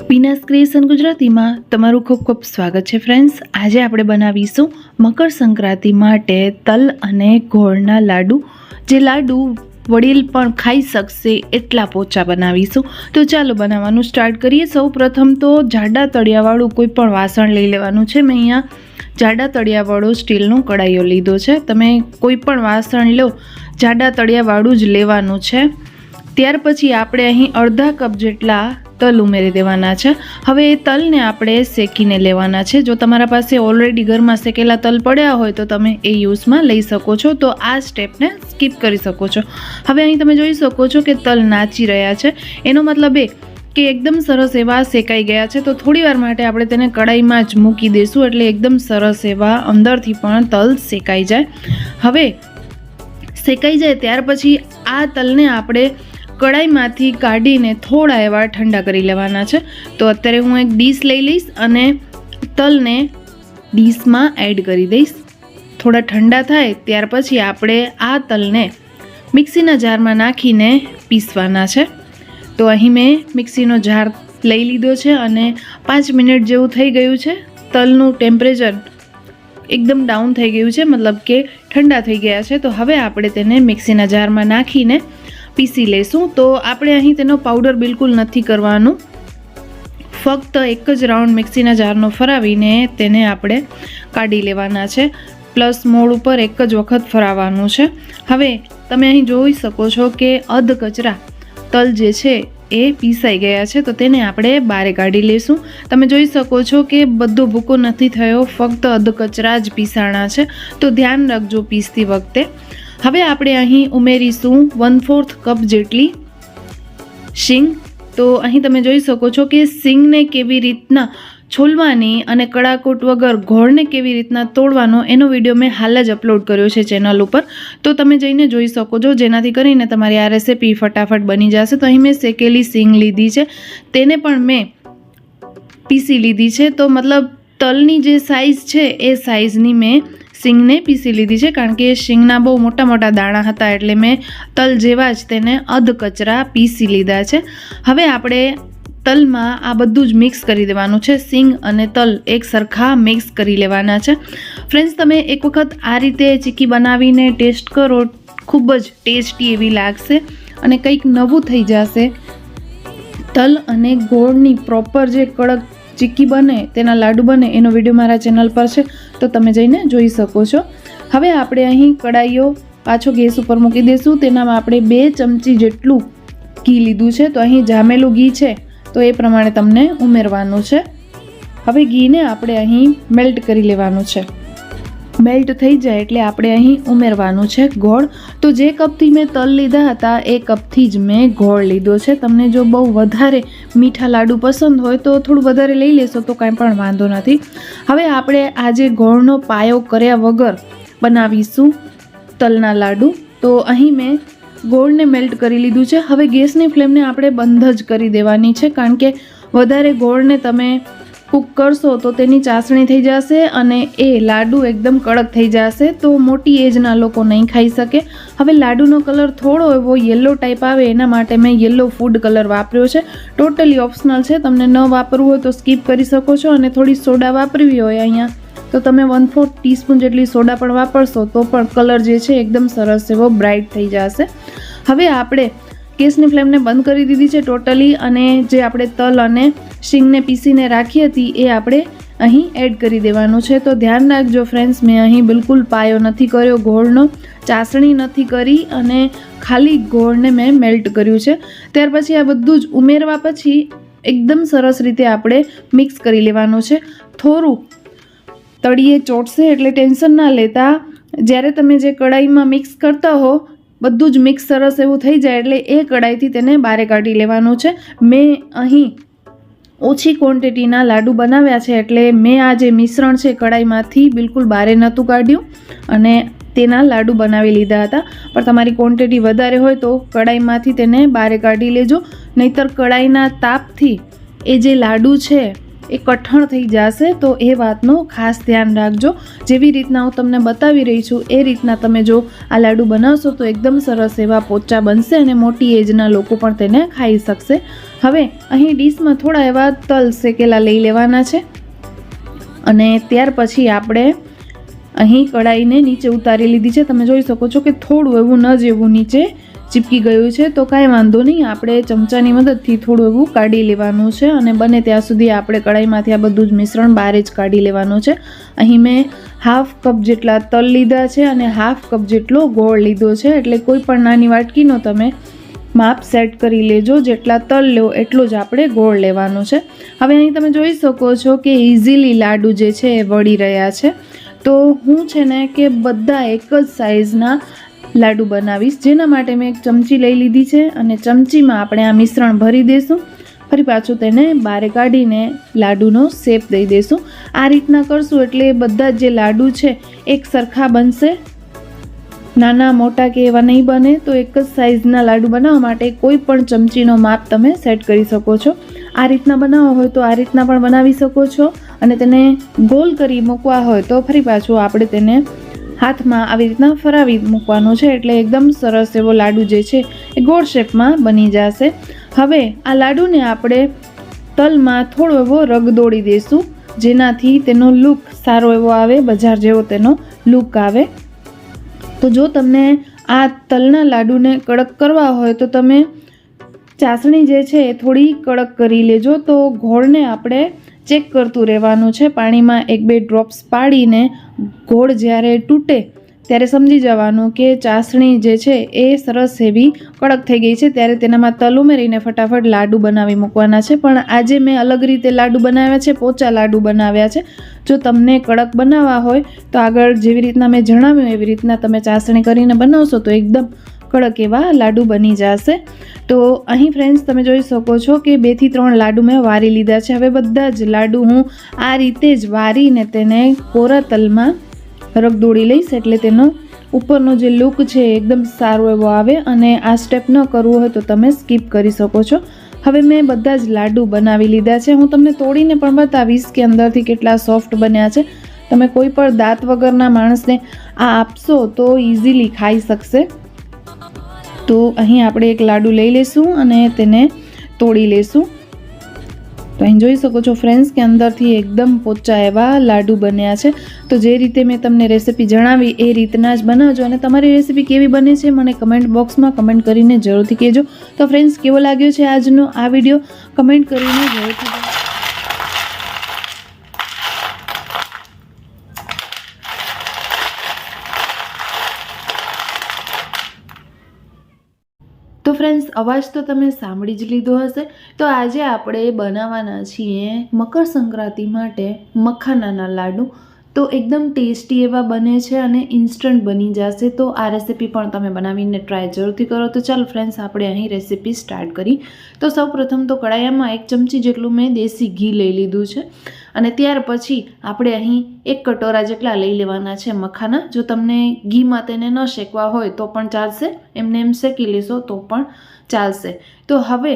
પીનાસ creation ગુજરાતીમાં તમારું ખૂબ ખૂબ સ્વાગત છે ફ્રેન્ડ્સ આજે આપણે બનાવીશું મકર સંક્રાંતિ માટે તલ અને ગોળના લાડુ. જે લાડુ વડીલ પણ ખાઈ શકશે એટલા પોચા બનાવીશું. તો ચાલો બનાવવાનું સ્ટાર્ટ કરીએ. સૌ પ્રથમ તો જાડા તળિયાવાળું કોઈ પણ વાસણ લઈ લેવાનું છે. મેં અહીંયા જાડા તળિયાવાળો સ્ટીલનો કડાઈઓ લીધો છે. તમે કોઈ પણ વાસણ લો, જાડા તળિયાવાળું જ લેવાનું છે. ત્યાર પછી આપણે અહીં અડધા કપ જેટલા તલ ઉમેરી દેવાના છે. હવે એ તલને આપણે શેકીને લેવાના છે. જો તમારા પાસે ઓલરેડી ઘરમાં શેકેલા તલ પડ્યા હોય તો તમે એ યુઝમાં લઈ શકો છો. તો આ સ્ટેપને સ્કીપ કરી શકો છો. હવે અહીં તમે જોઈ શકો છો કે તલ નાચી રહ્યા છે. એનો મતલબ એ કે એકદમ સરસ એવા શેકાઈ ગયા છે. તો થોડી વાર માટે આપણે તેને કડાઈમાં જ મૂકી દઈશું એટલે એકદમ સરસ એવા અંદરથી પણ તલ શેકાઈ જાય. હવે શેકાઈ જાય ત્યાર પછી આ તલને આપણે કડાઈમાંથી કાઢીને થોડા એવા ઠંડા કરી લેવાના છે. તો અત્યારે હું એક ડીશ લઈ લઈશ અને તલને ડીશમાં એડ કરી દઈશ. થોડા ઠંડા થાય ત્યાર પછી આપણે આ તલને મિક્સીના જારમાં નાખીને પીસવાના છે. તો અહીં મેં મિક્સીનો જાર લઈ લીધો છે અને પાંચ મિનિટ જેવું થઈ ગયું છે. તલનું ટેમ્પરેચર એકદમ ડાઉન થઈ ગયું છે, મતલબ કે ઠંડા થઈ ગયા છે. તો હવે આપણે તેને મિક્સીના જારમાં નાખીને પીસી લઈશું તો આપણે અહીં તેનો પાવડર બિલકુલ નથી કરવાનું. ફક્ત એક જ રાઉન્ડ મિક્સીના જારનો ફરાવીને તેને આપણે કાઢી લેવાના છે. પ્લસ મોડ ઉપર એક જ વખત ફરાવવાનું છે. હવે તમે અહીં જોઈ શકો છો કે અધ કચરા તલ જે છે એ પીસાઈ ગયા છે. તો તેને આપણે બારે કાઢી લઈશું તમે જોઈ શકો છો કે બધો ભૂકો નથી થયો. ફક્ત અધ કચરા જ પીસાણા છે. તો ધ્યાન રાખજો પીસતી વખતે. હવે આપણે અહીં ઉમેરીશું વન ફોર્થ કપ જેટલી શીંગ. તો અહીં તમે જોઈ શકો છો કે સિંગને કેવી રીતના છોલવાની અને કડાકૂટ વગર ઘોળને કેવી રીતના તોડવાનો એનો વીડિયો મેં હાલ જ અપલોડ કર્યો છે ચેનલ ઉપર. તો તમે જઈને જોઈ શકો છો, જેનાથી કરીને તમારી આ રેસીપી ફટાફટ બની જશે. તો અહીં મેં શેકેલી સિંગ લીધી છે. તેને પણ મેં પીસી લીધી છે. તો મતલબ તલની જે સાઇઝ છે, એ સાઇઝની મેં સિંગને પીસી લીધી છે કારણ કે શીંગના બહુ મોટા મોટા દાણા હતા એટલે મેં તલ જેવા જ તેને અધ કચરા પીસી લીધા છે. હવે આપણે તલમાં આ બધું જ મિક્સ કરી દેવાનું છે. સિંગ અને તલ એક સરખા મિક્સ કરી લેવાના છે. ફ્રેન્ડ્સ, તમે એક વખત આ રીતે ચીકી બનાવીને ટેસ્ટ કરો. ખૂબ જ ટેસ્ટી એવી લાગશે અને કંઈક નવું થઈ જશે. તલ અને ગોળની પ્રોપર જે કડક ચીક્કી બને, તેના લાડુ બને, એનો વીડિયો મારા ચેનલ પર છે, તો તમે જઈને જોઈ શકો છો. હવે આપણે અહીં કડાઈઓ પાછો ગેસ ઉપર મૂકી દઈશું તેનામાં આપણે બે ચમચી જેટલું ઘી લીધું છે. તો અહીં જામેલું ઘી છે, તો એ પ્રમાણે તમને ઉમેરવાનું છે. હવે ઘીને આપણે અહીં મેલ્ટ કરી લેવાનું છે. મેલ્ટ થઈ જાય એટલે આપણે અહીં ઉમેરવાનું છે ગોળ. તો જે કપથી મેં તલ લીધા હતા એ કપથી જ મેં ગોળ લીધો છે. તમને જો બહુ વધારે મીઠા લાડુ પસંદ હોય તો થોડું વધારે લઈ લેશો તો કાંઈ પણ વાંધો નથી. હવે આપણે આજે ગોળનો પાયો કર્યા વગર બનાવીશું તલના લાડુ. તો અહીં મેં ગોળને મેલ્ટ કરી લીધું છે. હવે ગેસની ફ્લેમને આપણે બંધ જ કરી દેવાની છે, કારણ કે વધારે ગોળને તમે કૂક કરશો તો તેની ચાસણી થઈ જશે અને એ લાડુ એકદમ કડક થઈ જશે તો મોટી એજના લોકો નહીં ખાઈ શકે. હવે લાડુનો કલર થોડો એવો યલો ટાઈપ આવે, એના માટે મેં યલો ફૂડ કલર વાપર્યો છે. ટોટલી ઓપ્શનલ છે, તમને ન વાપરવું હોય તો સ્કીપ કરી શકો છો અને થોડી સોડા વાપરવી હોય અહીંયા. તો તમે વન ફોર્થ ટીસ્પૂન જેટલી સોડા પણ વાપરશો તો પણ કલર જે છે, એકદમ સરસ એવો બ્રાઇટ થઈ જશે. હવે આપણે ગેસની ફ્લેમને બંધ કરી દીધી છે ટોટલી અને જે આપણે તલ અને શીંગને પીસીને રાખી હતી એ આપણે અહીં એડ કરી દેવાનું છે. તો ધ્યાન રાખજો ફ્રેન્ડ્સ મેં અહીં બિલકુલ પાયો નથી કર્યો, ગોળનો ચાસણી નથી કરી અને ખાલી ગોળને મેં મેલ્ટ કર્યું છે. ત્યાર પછી આ બધું જ ઉમેરવા પછી એકદમ સરસ રીતે આપણે મિક્સ કરી લેવાનું છે. થોડું તળિયે ચોટશે એટલે ટેન્શન ના લેતા જ્યારે તમે જે કડાઈમાં મિક્સ કરતા હો બધું જ મિક્સ સરસ એવું થઈ જાય એટલે એ કડાઈથી તેને બારે કાઢી લેવાનું છે. મેં અહીં ઓછી ક્વોન્ટિટીના લાડુ બનાવ્યા છે એટલે મેં આ જે મિશ્રણ છે કડાઈમાંથી બિલકુલ બારે નહોતું કાઢ્યું અને તેના લાડુ બનાવી લીધા હતા. પણ તમારી ક્વોન્ટિટી વધારે હોય તો કડાઈમાંથી તેને બારે કાઢી લેજો. નહીતર કડાઈના તાપથી એ જે લાડુ છે એ કઠણ થઈ જશે, તો એ વાતનું ખાસ ધ્યાન રાખજો. જેવી રીતના હું તમને બતાવી રહી છું, એ રીતના તમે જો આ લાડુ બનાવશો, તો એકદમ સરસ એવા પોચા બનશે અને મોટી એજના લોકો પણ તેને ખાઈ શકશે. હવે અહીં ડીશમાં થોડા એવા તલ શેકેલા લઈ લેવાના છે. અને ત્યાર પછી આપણે અહીં કઢાઈને નીચે ઉતારી લીધી છે. તમે જોઈ શકો છો કે થોડું એવું ન જેવું નીચે ચીપકી ગયું છે, તો કાંઈ વાંધો નહીં. આપણે ચમચાની મદદથી થોડું એવું કાઢી લેવાનું છે અને બને ત્યાં સુધી આપણે કઢાઈમાંથી આ બધું જ મિશ્રણ બહાર જ કાઢી લેવાનું છે. અહીં મેં હાફ કપ જેટલા તલ લીધા છે અને હાફ કપ જેટલો ગોળ લીધો છે. એટલે કોઈ પણ નાની વાટકીનો તમે માપ સેટ કરી લેજો. જેટલા તલ લો એટલો જ આપણે ગોળ લેવાનો છે. હવે અહીં તમે જોઈ શકો છો કે ઇઝીલી લાડુ જે છે એ વળી રહ્યા છે. તો હું છે ને કે બધા એક જ સાઇઝના લાડુ બનાવીશ. જેના માટે મેં એક ચમચી લઈ લીધી છે અને ચમચીમાં આપણે આ મિશ્રણ ભરી દઈશું ફરી પાછું તેને બારે કાઢીને લાડુનો શેપ દઈ દઈશું આ રીતના કરશું એટલે બધા જ લાડુ છે એક સરખા બનશે. નાના મોટા કે એવા નહીં બને તો એક જ સાઇઝના લાડુ બનાવવા માટે કોઈ પણ ચમચીનો માપ તમે સેટ કરી શકો છો. આ રીતના બનાવવા હોય તો આ રીતના પણ બનાવી શકો છો અને તેને ગોલ કરી મૂકવા હોય તો ફરી પાછું આપણે તેને હાથમાં આવી રીતના ફરાવી મૂકવાનો છે એટલે એકદમ સરસ એવો લાડુ જે છે એ ગોળ શેપમાં બની જશે. હવે આ લાડુને આપણે તલમાં થોડો એવો રગ દોડી દઈશું જેનાથી તેનો લુક સારો એવો આવે, બજાર જેવો તેનો લુક આવે. તો જો તમને આ તલના લાડુને કડક કરવા હોય તો તમે ચાસણી જે છે એ થોડી કડક કરી લેજો. તો ઘોળને આપણે ચેક કરતું રહેવાનું છે. પાણીમાં એક બે ડ્રોપ્સ પાડીને ગોળ જ્યારે તૂટે ત્યારે સમજી જવાનું કે ચાસણી જે છે એ સરસ એવી કડક થઈ ગઈ છે. ત્યારે તેનામાં તલ ઉમેરીને ફટાફટ લાડુ બનાવી મૂકવાના છે. પણ આજે મેં અલગ રીતે લાડુ બનાવ્યા છે, પોચા લાડુ બનાવ્યા છે. જો તમને કડક બનાવવા હોય તો આગળ જેવી રીતના મેં જણાવ્યું એવી રીતના તમે ચાસણી કરીને બનાવશો તો એકદમ કડક એવા લાડુ બની જશે. તો અહીં ફ્રેન્ડ્સ તમે જોઈ શકો છો કે બેથી ત્રણ લાડુ મેં વારી લીધા છે. હવે બધા જ લાડુ હું આ રીતે જ વારીને તેને કોરા તલમાં રગદોડી લઈશ એટલે તેનો ઉપરનો જે લુક છે એકદમ સારો એવો આવે અને આ સ્ટેપ ન કરવું હોય તો તમે સ્કીપ કરી શકો છો. હવે મેં બધા જ લાડુ બનાવી લીધા છે. હું તમને તોડીને પણ બતાવીશ કે અંદરથી કેટલા સોફ્ટ બન્યા છે. તમે કોઈ પણ દાંત વગરના માણસને આ આપશો તો ઇઝીલી ખાઈ શકશે. તો અહીં આપણે એક લાડુ લઈ લઈશું અને તેને તોડી લઈશું તો અહીં જોઈ શકો છો ફ્રેન્ડ્સ કે અંદરથી એકદમ પોચા એવા લાડુ બન્યા છે. તો જે રીતે મેં તમને રેસીપી જણાવી એ રીતના જ બનાવજો અને તમારી રેસીપી કેવી બને છે મને કમેન્ટ બોક્સમાં કમેન્ટ કરીને જરૂરથી કહેજો. તો ફ્રેન્ડ્સ કેવો લાગ્યો છે આજનો આ વીડિયો કમેન્ટ કરીને જરૂરથી તો ફ્રેન્ડ્સ અવાજ તો તમે સાંભળી જ લીધો હશે. તો આજે આપણે બનાવવાના છીએ મકર સંક્રાંતિ માટે મખાનાના લાડુ. તો એકદમ ટેસ્ટી એવા બને છે અને ઇન્સ્ટન્ટ બની જશે. તો આ રેસીપી પણ તમે બનાવીને ટ્રાય જરૂરથી કરો. તો ચાલો ફ્રેન્ડ્સ આપણે અહીં રેસીપી સ્ટાર્ટ કરી. તો સૌપ્રથમ તો કડાયામાં એક ચમચી જેટલું મેં દેશી ઘી લઈ લીધું છે. અને ત્યાર પછી આપણે અહીં એક કટોરા જેટલા લઈ લેવાના છે મખાના. જો તમને ઘીમાં તેને ન શેકવા હોય તો પણ ચાલશે. એમને એમ શેકી લેશો તો પણ ચાલશે. તો હવે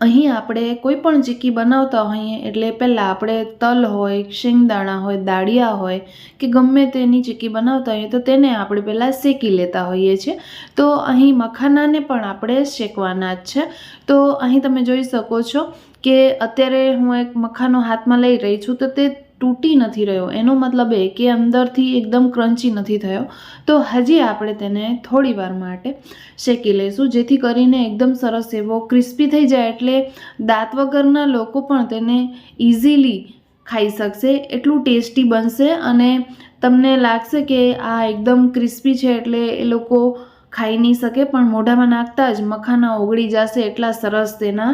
અહીં આપણે કોઈ પણ ચીક્કી બનાવતા હોઈએ એટલે પહેલાં આપણે તલ હોય, શેંગદાણા હોય, દાળિયા હોય કે ગમે તેની ચીક્કી બનાવતા હોઈએ તો તેને આપણે પહેલાં શેકી લેતા હોઈએ છીએ. તો અહીં મખાનાને પણ આપણે શેકવાના જ છે. તો અહીં તમે જોઈ શકો છો કે અત્યારે હું એક મખાનો હાથમાં લઈ રહી છું તો તે તૂટી નથી રહ્યો. એનો મતલબ એ કે અંદરથી એકદમ ક્રન્ચી નથી થયો. તો હજી આપણે તેને થોડી વાર માટે શેકી લઈશું, જેથી કરીને એકદમ સરસ એવો ક્રિસ્પી થઈ જાય. એટલે દાંત વગરના લોકો પણ તેને ઇઝીલી ખાઈ શકશે. એટલું ટેસ્ટી બનશે અને તમને લાગશે કે આ એકદમ ક્રિસ્પી છે એટલે એ લોકો ખાઈ નહીં શકે, પણ મોઢામાં નાખતા જ મખાના ઓગળી જશે, એટલા સરસ તેના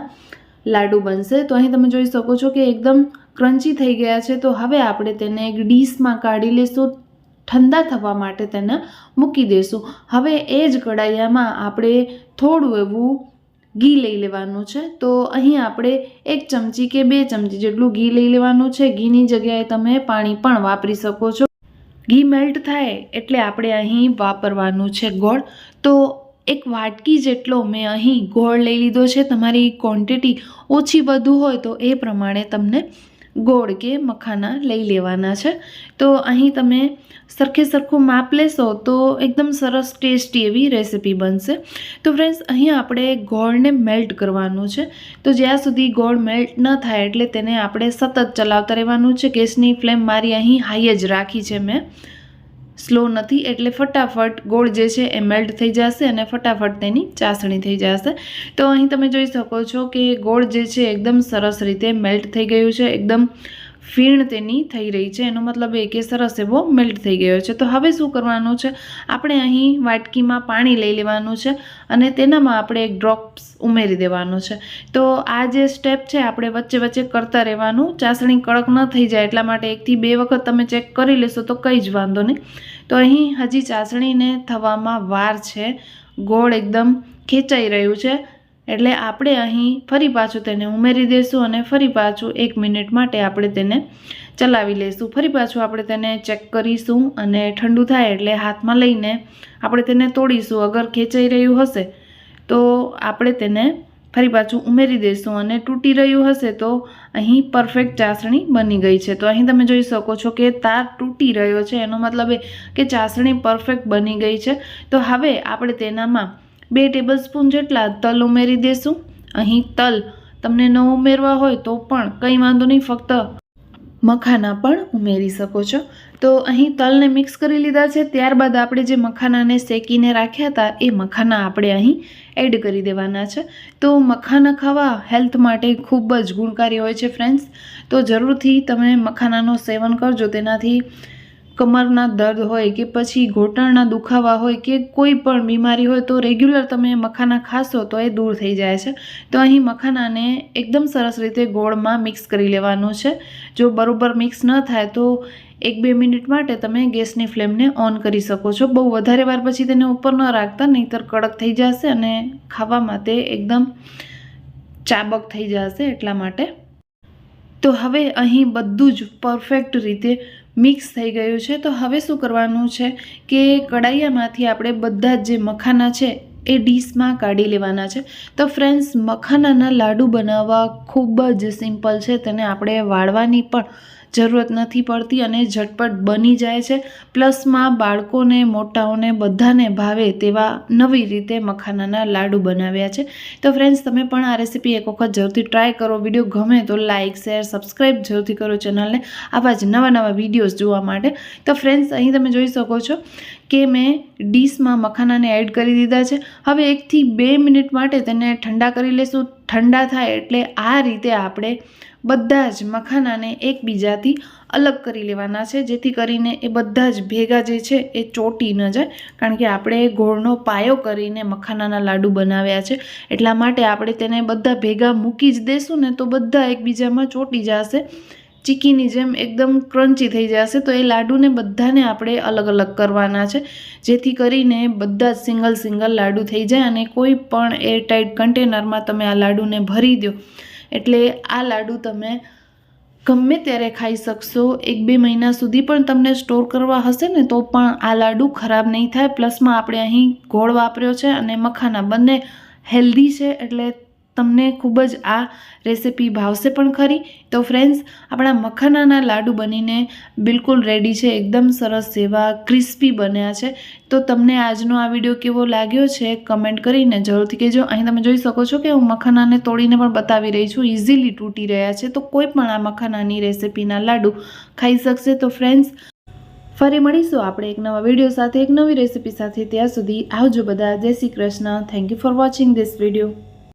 લાડુ બનશે. તો અહીં તમે જોઈ શકો છો કે એકદમ ક્રન્ચી થઈ ગયા છે, તો હવે આપણે તેને એક ડીશમાં કાઢી લઈશું ઠંડા થવા માટે તેને મૂકી દઈશું હવે એ જ કડાઈયામાં આપણે થોડું એવું ઘી લઈ લેવાનું છે. તો અહીં આપણે એક ચમચી કે બે ચમચી જેટલું ઘી લઈ લેવાનું છે. ઘીની જગ્યાએ તમે પાણી પણ વાપરી શકો છો. ઘી મેલ્ટ થાય એટલે આપણે અહીં વાપરવાનું છે ગોળ. તો એક વાટકી જેટલો મેં અહીં ગોળ લઈ લીધો છે. તમારી ક્વોન્ટિટી ઓછી વધુ હોય તો એ પ્રમાણે તમને ગોળ કે મખાના લઈ લેવાના છે. તો અહીં તમે સરખે સરખું માપ લેશો તો એકદમ સરસ ટેસ્ટી એવી રેસીપી બનશે. તો ફ્રેન્ડ્સ અહીં આપણે ગોળને મેલ્ટ કરવાનું છે. તો જ્યાં સુધી ગોળ મેલ્ટ ન થાય એટલે તેને આપણે સતત ચલાવતા રહેવાનું છે. ગેસની ફ્લેમ મારી અહીં હાઈ જ રાખી છે મેં. સ્લો નથી એટલે ફટાફટ ગોળ જે છે એ મેલ્ટ થઈ જશે અને ફટાફટ તેની ચાસણી થઈ જશે. તો અહીં તમે જોઈ શકો છો કે ગોળ જે છે એકદમ સરસ રીતે મેલ્ટ થઈ ગયું છે. એકદમ ફીણ તેની થઈ રહી છે. એનો મતલબ એ કે સરસ એવો મેલ્ટ થઈ ગયો છે. તો હવે શું કરવાનું છે? આપણે અહીં વાટકીમાં પાણી લઈ લેવાનું છે અને તેનામાં આપણે એક ડ્રોપ્સ ઉમેરી દેવાનું છે. તો આ જે સ્ટેપ છે, આપણે વચ્ચે વચ્ચે કરતા રહેવાનું. ચાસણી કડક ન થઈ જાય એટલા માટે એકથી બે વખત તમે ચેક કરી લેશો તો કંઈ જ વાંધો નહીં. તો અહીં હજી ચાસણીને થવામાં વાર છે. ગોળ એકદમ ખેંચાઈ રહ્યું છે. એટલે આપણે અહીં ફરી પાછું તેને ઉમેરી દઈશું અને ફરી પાછું એક મિનિટ માટે આપણે તેને ચલાવી લઈશું ફરી પાછું આપણે તેને ચેક કરીશું અને ઠંડુ થાય એટલે હાથમાં લઈને આપણે તેને તોડીશું. અગર ખેંચાઈ રહ્યું હશે તો આપણે તેને ફરી પાછું ઉમેરી દઈશું અને તૂટી રહ્યું હશે તો અહીં પરફેક્ટ ચાસણી બની ગઈ છે. તો અહીં તમે જોઈ શકો છો કે તાર તૂટી રહ્યો છે. એનો મતલબ એ કે ચાસણી પરફેક્ટ બની ગઈ છે. તો હવે આપણે તેનામાં બે ટેબલ સ્પૂન જેટલા તલ ઉમેરી દેશું. અહીં તલ તમને ન ઉમેરવા હોય તો પણ કંઈ વાંધો નહીં, ફક્ત મખાના પણ ઉમેરી શકો છો. તો અહીં તલને મિક્સ કરી લીધા છે. ત્યારબાદ આપણે જે મખાનાને શેકીને રાખ્યા હતા, એ મખાના આપણે અહીં એડ કરી દેવાના છે. તો મખાના ખાવા હેલ્થ માટે ખૂબ જ ગુણકારી હોય છે ફ્રેન્ડ્સ તો જરૂરથી તમે મખાનાનું સેવન કરજો. તેનાથી કમરના દર્દ હોય કે પછી ઘૂંટણના દુખાવા હોય કે કોઈ પણ બીમારી હોય તો રેગ્યુલર તમે મખાના ખાશો તો એ દૂર થઈ જાય છે. તો અહીં મખાનાને એકદમ સરસ રીતે ગોળમાં મિક્સ કરી લેવાનું છે. જો બરાબર મિક્સ ન થાય તો એક બે મિનિટ માટે તમે ગેસની ફ્લેમને ઓન કરી શકો છો. બહુ વધારે વાર પછી તેને ઉપર ન રાખતા, નહીંતર કડક થઈ જશે અને ખાવામાં તે એકદમ ચાબક થઈ જશે એટલા માટે. તો હવે અહીં બધું જ પરફેક્ટ રીતે મિક્સ થઈ ગયું છે. તો હવે શું કરવાનું છે કે કડાઈયામાંથી આપણે બધા જ જે મખાના છે એ ડીશમાં કાઢી લેવાના છે. તો ફ્રેન્ડ્સ, મખાનાના લાડુ બનાવવા ખૂબ જ સિમ્પલ છે. તેને આપણે વાળવાની પણ જરૂરત નથી પડતી અને ઝટપટ બની જાય છે. પ્લસમાં બાળકોને, મોટાઓને બધાને ભાવે તેવા નવી રીતે મખાનાના લાડુ બનાવ્યા છે. તો ફ્રેન્ડ્સ તમે પણ આ રેસીપી એક વખત જરૂરથી ટ્રાય કરો. વીડિયો ગમે તો લાઇક શેર સબસ્ક્રાઈબ જરૂરથી કરો ચેનલને આવા જ નવા નવા વિડીયોઝ જોવા માટે. તો ફ્રેન્ડ્સ અહીં તમે જોઈ શકો છો કે મેં ડીશમાં મખાનાને એડ કરી દીધા છે. હવે એકથી બે મિનિટ માટે તેને ઠંડા કરી લેશું. ઠંડા થાય એટલે આ રીતે આપણે બધા જ મખાનાને એકબીજાથી અલગ કરી લેવાના છે. જેથી કરીને એ બધા જ ભેગા જે છે એ ચોટી ન જાય. કારણ કે આપણે ગોળનો પાયો કરીને મખાનાના લાડુ બનાવ્યા છે. એટલા માટે આપણે તેને બધા ભેગા મૂકી જ દેશું ને તો બધા એકબીજામાં ચોટી જશે. ચીકીની જેમ એકદમ ક્રન્ચી થઈ જશે. તો એ લાડુને બધાને આપણે અલગ અલગ કરવાના છે. જેથી કરીને બધા જ સિંગલ સિંગલ લાડુ થઈ જાય અને કોઈ પણ એરટાઇટ કન્ટેનરમાં તમે આ લાડુને ભરી દો. એટલે આ લાડુ તમે ગમે ત્યારે ખાઈ શકશો. એક બે મહિના સુધી પણ તમને સ્ટોર કરવા હશે ને, તો પણ આ લાડુ ખરાબ નહીં થાય. પ્લસમાં આપણે અહીં ગોળ વાપર્યો છે અને મખાના બંને હેલ્ધી છે, એટલે તમને ખૂબ જ આ રેસિપી ભાવશે પણ ખરી. તો ફ્રેન્ડ્સ આપણા મખાનાના લાડુ બનીને બિલકુલ રેડી છે. એકદમ સરસ એવા ક્રિસ્પી બન્યા છે. તો તમને આજનો આ વીડિયો કેવો લાગ્યો છે? કમેન્ટ કરીને જરૂરથી કહેજો. અહીં તમે જોઈ શકો છો કે હું મખાનાને તોડીને પણ બતાવી રહી છું. ઇઝીલી તૂટી રહ્યા છે. તો કોઈ પણ આ મખાનાની રેસિપીના લાડુ ખાઈ શકશે. તો ફ્રેન્ડ્સ ફરી મળીશું આપણે એક નવા વીડિયો સાથે, એક નવી રેસિપી સાથે. ત્યાં સુધી આવજો બધા. Jai Shri Krishna. Thank you for watching this video